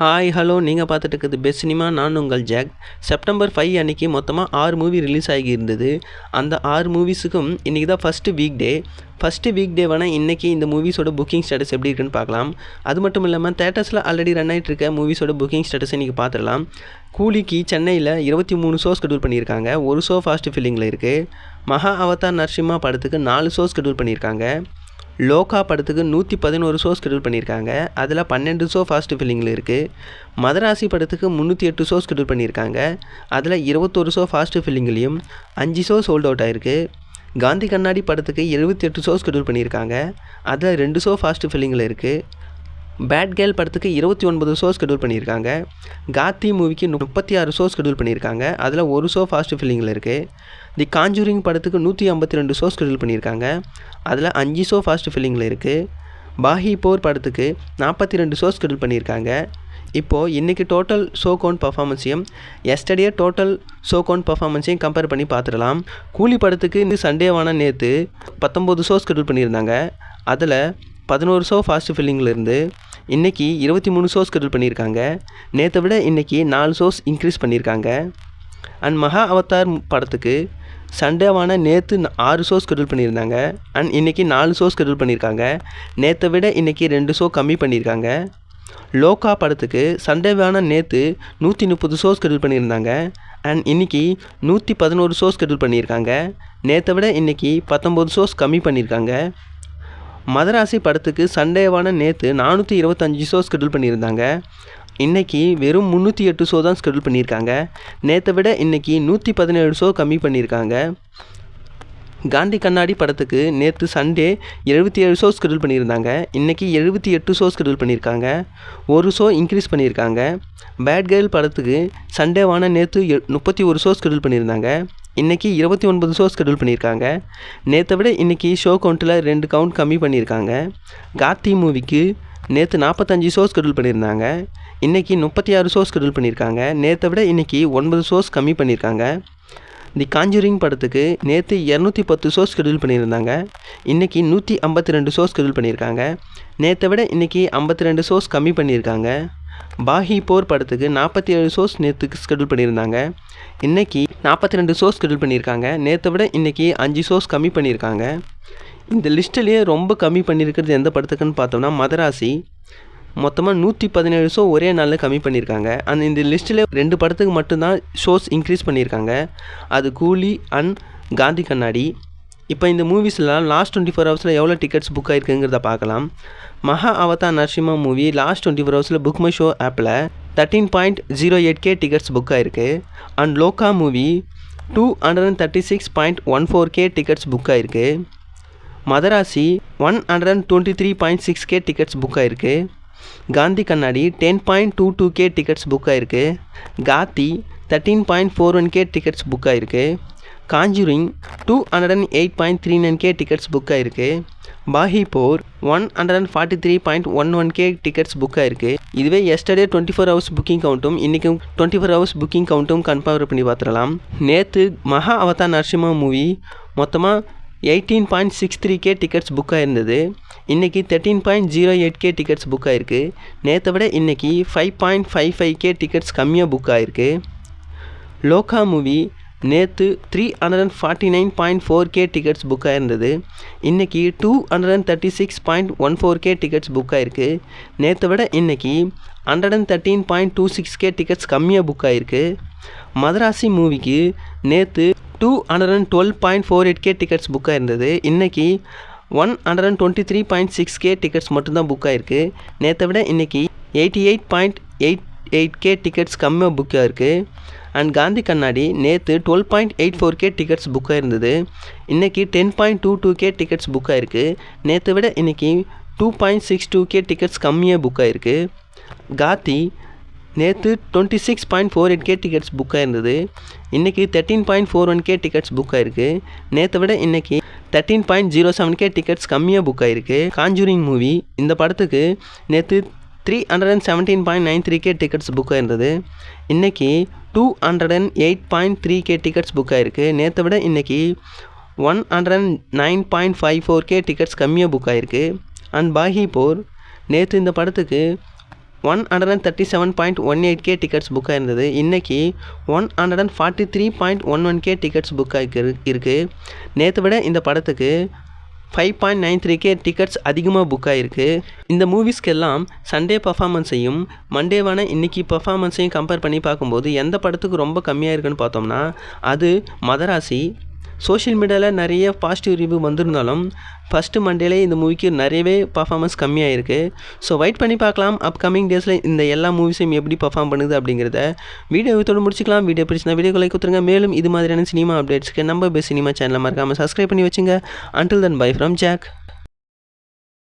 Hi hello நீங்கள் பார்த்துட்டு இருக்கிறது பெஸ்ட் சினிமா நான் உங்கள் ஜாக் செப்டம்பர் ஃபைவ் அன்றைக்கி மொத்தமாக ஆறு மூவி ரிலீஸ் ஆகி இருந்தது அந்த ஆறு மூவிஸுக்கும் இன்றைக்கி தான் first week day first week day வேணால் இன்றைக்கி இந்த மூவிஸோட புக்கிங் ஸ்டேட்டஸ் எப்படி இருக்குன்னு பார்க்கலாம். அது மட்டும் இல்லாமல் தேட்டர்ஸில் ஆல்ரெடி ரன் ஆகிட்டு இருக்க மூவிஸோட புக்கிங் ஸ்டேட்டஸ் இன்றைக்கி பார்த்துடலாம். கூலிக்கு சென்னையில் இருபத்தி மூணு ஷோ ஸ்கெடியூல் பண்ணியிருக்காங்க. ஒரு ஷோ ஃபாஸ்ட் ஃபில்லிங்கில் இருக்குது மகா அவதார் நரசிம்மா படத்துக்கு நாலு ஷோ ஸ்கெடியூல் பண்ணியிருக்காங்க. லோகா படத்துக்கு நூற்றி பதினோரு ஷோ ஸ்கெடியூல் பண்ணியிருக்காங்க. அதில் பன்னெண்டு ஷோ ஃபாஸ்ட் ஃபில்லிங்கில் இருக்குது மதராசி படத்துக்கு முந்நூற்றி எட்டு ஷோ ஸ்கெடியூல் பண்ணியிருக்காங்க. அதில் இருபத்தொரு ஷோ ஃபாஸ்ட் ஃபில்லிங்லேயும் அஞ்சு ஷோ சோல்ட் அவுட் ஆயிருக்கு. காந்தி கண்ணாடி படத்துக்கு எழுபத்தி எட்டு ஷோ ஸ்கெடியூல் பண்ணியிருக்காங்க. அதில் ரெண்டு ஷோ ஃபாஸ்ட் ஃபில்லிங்கில் இருக்குது பேட் கேர்ள் படத்துக்கு இருபத்தி ஒன்பது ஷோ ஷெடியூல் பண்ணியிருக்காங்க. காத்தி மூவிக்கு முப்பத்தி ஆறு ஷோ ஷெடியூல் பண்ணியிருக்காங்க. அதில் ஒரு ஷோ ஃபாஸ்ட் ஃபில்லிங்கில் இருக்குது தி காஞ்சூரிங் படத்துக்கு நூற்றி ஐம்பத்தி ரெண்டு ஷோ ஷெடியூல் பண்ணியிருக்காங்க. அதில் அஞ்சு ஷோ ஃபாஸ்ட் ஃபில்லிங்கில் இருக்குது பாஹி போர் படத்துக்கு நாற்பத்தி ரெண்டு ஷோ ஷெடியூல் பண்ணியிருக்காங்க. இப்போது இன்றைக்கி டோட்டல் ஷோ கவுண்ட் பர்ஃபார்மன்ஸையும் எஸ்டடியே டோட்டல் ஷோ கவுண்ட் பர்ஃபார்மன்ஸையும் கம்பேர் பண்ணி பார்த்துடலாம். கூலி படத்துக்கு இந்த சண்டேவான நேற்று பத்தொம்போது ஷோ ஷெடியூல் பண்ணியிருந்தாங்க. அதில் பதினோரு ஷோ ஃபாஸ்ட் ஃபில்லிங்கில் இருந்து இன்றைக்கி இருபத்தி மூணு ஷோஸ் கட்டில் பண்ணியிருக்காங்க. நேற்றை விட இன்றைக்கி நாலு ஷோஸ் இன்க்ரீஸ் பண்ணியிருக்காங்க. அண்ட் மகா அவதார் படத்துக்கு சண்டேவான நேற்று ஆறு ஷோ ஸ்கெடியூல் பண்ணியிருந்தாங்க. அண்ட் இன்றைக்கி நாலு ஷோ ஸ்கெடியூல் பண்ணியிருக்காங்க. நேற்றை விட இன்றைக்கி ரெண்டு ஷோ கம்மி பண்ணியிருக்காங்க. லோகா படத்துக்கு சண்டேவான நேற்று நூற்றி முப்பது ஷோ ஸ்கெடியூல் பண்ணியிருந்தாங்க. அண்ட் இன்றைக்கி நூற்றி பதினோரு ஷோ ஸ்கெடியூல் பண்ணியிருக்காங்க. நேற்றை விட இன்றைக்கி பத்தொம்போது ஷோஸ் கம்மி பண்ணியிருக்காங்க. மதராசி படத்துக்கு சண்டேவான நேற்று நானூற்றி இருபத்தஞ்சி ஷோ ஸ்கெடியூல் பண்ணியிருந்தாங்க. இன்றைக்கி வெறும் முந்நூற்றி எட்டு ஷோ தான் ஸ்கெடியூல் பண்ணியிருக்காங்க. நேற்றை விட இன்றைக்கி நூற்றி பதினேழு ஷோ கம்மி பண்ணியிருக்காங்க. காந்தி கண்ணாடி படத்துக்கு நேற்று சண்டே எழுபத்தி ஏழு ஷோ ஸ்கெடியூல் பண்ணியிருந்தாங்க. இன்றைக்கி எழுபத்தி எட்டு ஷோ ஸ்கெடியூல் பண்ணியிருக்காங்க. ஒரு ஷோ இன்க்ரீஸ் பண்ணியிருக்காங்க. பேட் கேர்ள் படத்துக்கு சண்டேவான நேற்று எ முப்பத்தி ஒரு ஷோ ஸ்கெடியூல் பண்ணியிருந்தாங்க. இன்றைக்கி இருபத்தி ஒன்பது ஷோ ஷெடியூல் பண்ணியிருக்காங்க. நேற்றை விட இன்றைக்கி ஷோ கவுண்ட்டில் ரெண்டு கவுண்ட் கம்மி பண்ணியிருக்காங்க. காத்தி மூவிக்கு நேற்று நாற்பத்தஞ்சு ஷோஸ் ஷெடியூல் பண்ணியிருந்தாங்க. இன்றைக்கி முப்பத்தி ஆறு ஷோஸ் ஷெடியூல் பண்ணியிருக்காங்க. நேற்றை விட இன்றைக்கி ஒன்பது ஷோஸ் கம்மி பண்ணியிருக்காங்க. தி காஞ்சூரிங் படத்துக்கு நேற்று இரநூத்தி பத்து ஷோஸ் ஷெடியூல் பண்ணியிருந்தாங்க. இன்றைக்கி நூற்றி ஐம்பத்தி ரெண்டு ஷோஸ் ஷெடியூல் பண்ணியிருக்காங்க. நேற்றை விட இன்றைக்கி ஐம்பத்தி ரெண்டு ஷோஸ் கம்மி பண்ணியிருக்காங்க. பாஹி போர் படத்துக்கு நாற்பத்தி ஏழு ஷோஸ் நேற்றுக்கு ஷெடியூல் பண்ணியிருந்தாங்க. இன்றைக்கி நாற்பத்தி ரெண்டு ஷோஸ் ஸ்கெடியூல் பண்ணியிருக்காங்க. நேற்றை விட இன்றைக்கி அஞ்சு ஷோஸ் கம்மி பண்ணியிருக்காங்க. இந்த லிஸ்ட்டிலேயே ரொம்ப கம்மி பண்ணியிருக்கிறது எந்த படத்துக்குன்னு பார்த்தோம்னா மதராசி. மொத்தமாக நூற்றி பதினேழு ஷோ ஒரே நாளில் கம்மி பண்ணியிருக்காங்க. அந்த இந்த லிஸ்ட்டில் ரெண்டு படத்துக்கு மட்டும்தான் ஷோஸ் இன்க்ரீஸ் பண்ணியிருக்காங்க. அது கூலி அண்ட் காந்தி கண்ணாடி. இப்போ இந்த மூவிஸ்லாம் லாஸ்ட் டுவெண்ட்டி ஃபோர் ஹவர்ஸில் எவ்வளோ டிக்கெட்ஸ் புக் ஆகிருக்குங்கிறத பார்க்கலாம். மகா அவதா Narasimha movie last twenty four ஹவர்ஸில் புக் மை ஷோ ஆப்பில் thirteen point zero eight K tickets book ஆயிருக்கு. And Lokah movie two hundred and thirty six point one four K tickets book ஆயிருக்கு. Madharaasi one hundred and twenty three point six K tickets book ஆயிருக்கு. Gandhi Kannadi ten point two two K tickets book ஆயிருக்கு. Ghaati thirteen point four one K tickets book ஆயிருக்கு. Conjuring two hundred and eight point three nine K tickets book ஆயிருக்கு. Baaghi four one hundred and forty three point one one K tickets book ஆயிருக்கு. இதுவே yesterday twenty four hours booking கவுண்ட்டும் இன்றைக்கும் twenty four hours booking கவுண்ட்டும் confirm பண்ணி பார்த்துடலாம். நேற்று மகா Avatar Narasimha movie மொத்தமாக eighteen point six three K tickets book ஆயிருந்தது. இன்றைக்கி thirteen point zero eight K tickets book ஆயிருக்கு. நேற்றை விட இன்றைக்கி five point five five K tickets கம்மியாக புக் ஆயிருக்கு. லோகா மூவி நேற்று three hundred and forty nine point four K tickets book ஆயிருந்தது. இன்றைக்கி two hundred and thirty six point one four K tickets book ஆயிருக்கு. நேற்றை விட இன்றைக்கி hundred and thirteen point two six K tickets கம்மியாக book ஆயிருக்கு. மதராசி மூவிக்கு நேற்று two hundred and twelve point four eight K tickets book ஆயிருந்தது. இன்றைக்கி one hundred and twenty three point six K tickets மட்டும்தான் புக் ஆயிருக்கு. நேற்றை விட இன்றைக்கி eighty eight point eight eight K tickets கம்மியாக புக் ஆகிருக்கு அண்ட் காந்தி கண்ணாடி நேற்று twelve point eight four K tickets book ஆகிருந்தது இன்றைக்கி ten point two two K tickets book ஆகிருக்கு நேற்றை விட இன்றைக்கி two point six two K tickets கம்மியாக புக் ஆகிருக்கு காத்தி நேற்று twenty six point four eight K tickets book ஆயிருந்தது. இன்றைக்கி thirteen point four one K tickets book ஆயிருக்கு. நேற்றை விட இன்றைக்கி thirteen point zero seven K tickets கம்மியாக புக் ஆயிருக்கு. காஞ்சூரிங் மூவி இந்த படத்துக்கு நேற்று three hundred and seventeen point nine three K tickets book ஆயிருந்தது. இன்றைக்கி two hundred and eight point three K tickets book ஆயிருக்கு. நேற்றை விட இன்றைக்கி one hundred and nine point five four K tickets கம்மியாக புக் ஆயிருக்கு. அண்ட் பாகி போர் நேற்று இந்த படத்துக்கு one hundred and thirty seven point one eight K tickets book ஆயிருந்தது. இன்றைக்கி one hundred and forty three point one one K tickets book ஆகி இருக்குது நேற்று விட இந்த படத்துக்கு five point nine three K tickets அதிகமாக புக் ஆகிருக்கு இந்த மூவிஸ்க்கெல்லாம் சண்டே பர்ஃபாமன்ஸையும் மண்டேவான இன்றைக்கி பர்ஃபாமன்ஸையும் கம்பேர் பண்ணி பார்க்கும்போது எந்த படத்துக்கு ரொம்ப கம்மியாக இருக்குன்னு பார்த்தோம்னா அது மதராசி சோஷியல் மீடியாவில் நிறைய பாசிட்டிவ் ரிவ்யூ வந்திருந்தாலும் ஃபஸ்ட்டு மண்டேலே இந்த மூவிக்கு நிறையவே பர்ஃபார்மன்ஸ் கம்மியாக இருக்குது ஸோ வெயிட் பண்ணி பார்க்கலாம். அப்கமிங் டேஸில் இந்த எல்லா மூவிஸையும் எப்படி பர்ஃபார்ம் பண்ணுது அப்படிங்கிறத. வீடியோ இதோடு முடிச்சிக்கலாம். வீடியோ பிடிச்சினா லைக் கொடுத்துருங்க. மேலும் இது மாதிரியான சினிமா அப்டேட்ஸ்க்கு நம்ம பெஸ்ட் சினிமா சேனலை மறக்காமல் சப்ஸ்கிரைப் பண்ணி வச்சுங்க. Until then bye from Jack